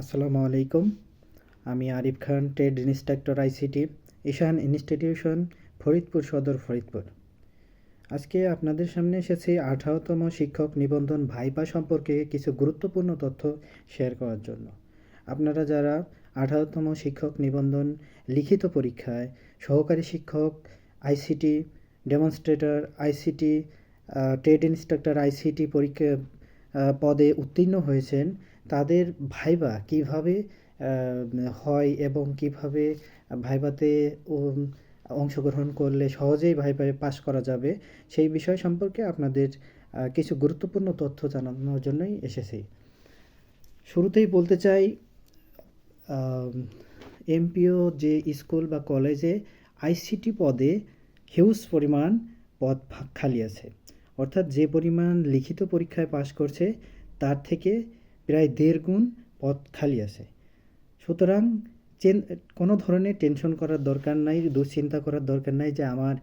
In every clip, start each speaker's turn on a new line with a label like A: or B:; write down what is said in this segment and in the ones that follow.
A: আসসালামু আলাইকুম। আমি Arif Khan, trade instructor ICT, Ishan institution, Faridpur Sadar Faridpur. আজকে আপনাদের সামনে এসেছি আঠারোতম শিক্ষক নিবন্ধন ভাইবা সম্পর্কে কিছু গুরুত্বপূর্ণ তথ্য শেয়ার করার জন্য। আপনারা যারা আঠারোতম শিক্ষক নিবন্ধন লিখিত পরীক্ষায় সহকারী শিক্ষক, ICT demonstrator, ICT trade instructor, ICT পরীক্ষা পদে উত্তীর্ণ হয়েছেন তাদের ভাইবা কীভাবে হয় এবং কীভাবে ভাইবাতে অংশগ্রহণ করলে সহজেই ভাইবায় পাস করা যাবে, সেই বিষয় সম্পর্কে আপনাদের কিছু গুরুত্বপূর্ণ তথ্য জানানোর জন্যই এসেছি। শুরুতেই বলতে চাই এমপিও যে স্কুল বা কলেজে আইসিটি পদে হিউজ পরিমাণ পদ খালি আছে, অর্থাৎ যে পরিমাণ লিখিত পরীক্ষায় পাশ করছে, তার থেকে প্রায় দেড় গুণ পদ খালি আছে। সুতরাং কোনো ধরনের টেনশন করার দরকার নাই দুশ্চিন্তা করার দরকার নাই যে আমার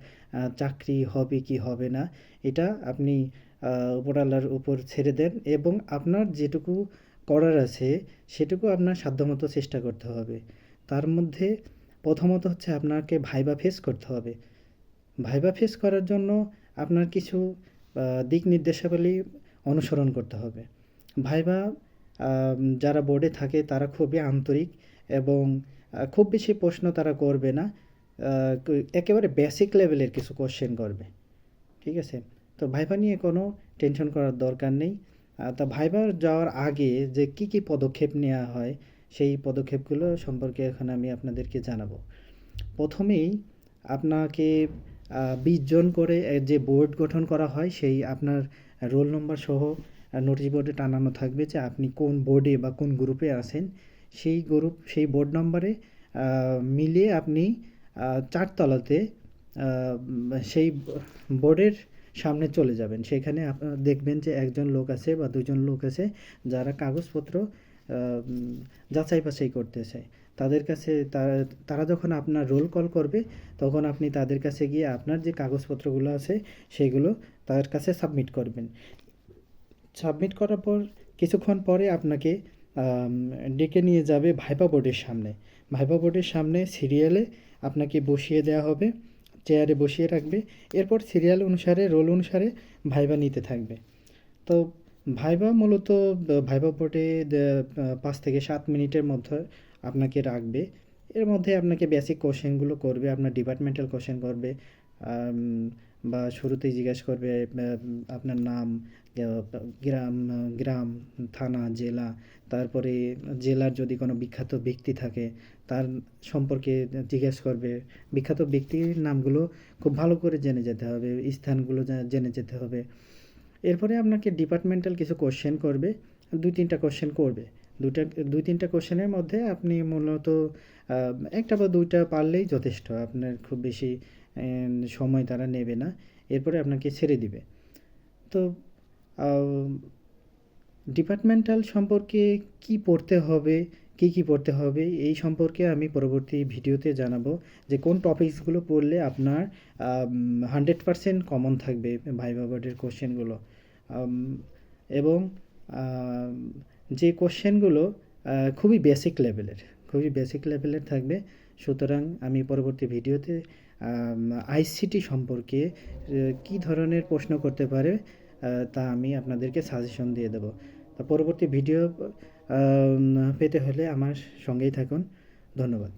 A: চাকরি হবে কি হবে না। এটা আপনি আহ, উপরওয়ালার উপর ছেড়ে দেন এবং আপনার যেটুকু করার আছে সেটুকু আপনার সাধ্যমতো চেষ্টা করতে হবে। তার মধ্যে প্রথমত হচ্ছে আপনাকে ভাইবা ফেস করতে হবে। ভাইবা ফেস করার জন্য আপনার কিছু দিক নির্দেশাবলী অনুসরণ করতে হবে। ভাইবা যারা বোর্ডে থাকে তারা খুবই আন্তরিক এবং খুব বেশি প্রশ্ন তারা করবে না। একেবারে বেসিক লেভেলের কিছু কোশ্চেন করবে। ঠিক আছে? তো ভাইবা নিয়ে কোনো টেনশন করার দরকার নেই। তা ভাইবা যাওয়ার আগে যে কি কি পদক্ষেপ নেওয়া হয়, সেই পদক্ষেপগুলো সম্পর্কে এখন আমি আপনাদেরকে জানাব। প্রথমেই আপনাকে বিশ জন করে যে বোর্ড গঠন করা হয়, সেই আপনার রোল নম্বর সহ নোটিশ বোর্ডে টানানো থাকবে যে আপনি কোন বোর্ডে বা কোন গ্রুপে আছেন। সেই গ্রুপ সেই বোর্ড নম্বরে মিলিয়ে আপনি চারতলাতে সেই বোর্ডের সামনে চলে যাবেন। সেখানে দেখবেন যে একজন লোক আছে বা দুজন লোক আছে যারা কাগজপত্র যাচাই বাছাই করতেছে। তাদের কাছে তারা তারা যখন আপনার রোল কল করবে, তখন আপনি তাদের কাছে গিয়ে আপনার যে কাগজপত্রগুলো আছে, সেগুলো তাদের কাছে সাবমিট করবেন। সাবমিট করার পর কিছুক্ষণ পরে আপনাকে ডেকে নিয়ে যাবে ভাইবা বোর্ডের সামনে। ভাইবা বোর্ডের সামনে সিরিয়ালে আপনাকে বসিয়ে দেওয়া হবে চেয়ারে বসিয়ে রাখবে। এরপর সিরিয়াল অনুসারে রোল অনুসারে ভাইবা নিতে থাকবে। তো ভাইবা মূলত ভাইবা বোর্ডে পাঁচ থেকে সাত মিনিটের মধ্যে আপনাকে রাখবে। এর মধ্যে আপনাকে বেসিক কোশ্চেনগুলো করবে, আপনার ডিপার্টমেন্টাল কোশ্চেন করবে বা শুরুতেই জিজ্ঞেস করবে আপনার নাম গ্রাম গ্রাম, থানা, জেলা, তারপরে জেলার যদি কোনো বিখ্যাত ব্যক্তি থাকে, তার সম্পর্কে জিজ্ঞেস করবে। বিখ্যাত ব্যক্তির নামগুলো খুব ভালো করে জেনে যেতে হবে, স্থানগুলো জেনে যেতে হবে। এরপরে আপনাকে ডিপার্টমেন্টাল কিছু কোশ্চেন করবে, দুই তিনটা কোশ্চেন করবে। দুটা দুই তিনটা কোশ্চেনের মধ্যে আপনি মূলত একটা বা দুইটা পারলেই যথেষ্ট। আপনার খুব বেশি সময় তারা নেবে না। এরপরে আপনাকে ছেড়ে দিবে। তো ডিপার্টমেন্টাল সম্পর্কে কি পড়তে হবে, কি কি পড়তে হবে, এই সম্পর্কে আমি পরবর্তী ভিডিওতে জানাব যে কোন টপিকসগুলো পড়লে আপনার হান্ড্রেড পারসেন্ট কমন থাকবে ভাইবা বোর্ডের কোশ্চেনগুলো এবং যে কোশ্চেনগুলো খুবই বেসিক লেভেলের খুবই বেসিক লেভেলের থাকবে। সুতরাং আমি পরবর্তী ভিডিওতে আইসিটি সম্পর্কে কি ধরনের প্রশ্ন করতে পারে তা আমি আপনাদেরকে সাজেশন দিয়ে দেবো। পরবর্তী ভিডিও পেতে হলে আমার সঙ্গেই থাকুন। ধন্যবাদ।